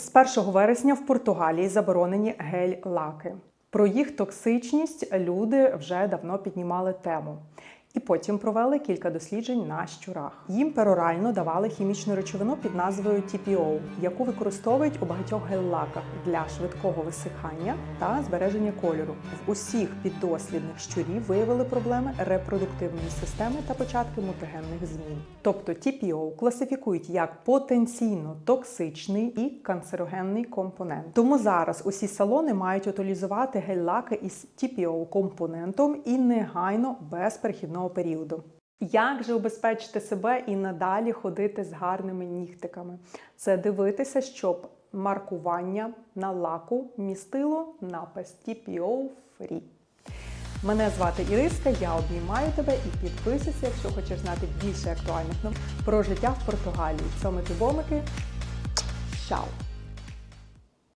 З 1 вересня в Португалії заборонені гель-лаки. Про їх токсичність люди вже давно піднімали тему. І потім провели кілька досліджень на щурах. Їм перорально давали хімічну речовину під назвою TPO, яку використовують у багатьох гель-лаках для швидкого висихання та збереження кольору. В усіх піддослідних щурів виявили проблеми репродуктивної системи та початки мутагенних змін. Тобто TPO класифікують як потенційно токсичний і канцерогенний компонент. Тому зараз усі салони мають утилізувати гель-лаки із TPO компонентом і негайно без перехідного періоду. Як же убезпечити себе і надалі ходити з гарними нігтиками? Це дивитися, щоб маркування на лаку містило напис TPO Free. Мене звати Іриска, я обнімаю тебе і підписуйся, якщо хочеш знати більше актуальних новин про життя в Португалії. Цьомики-бомики. Чао!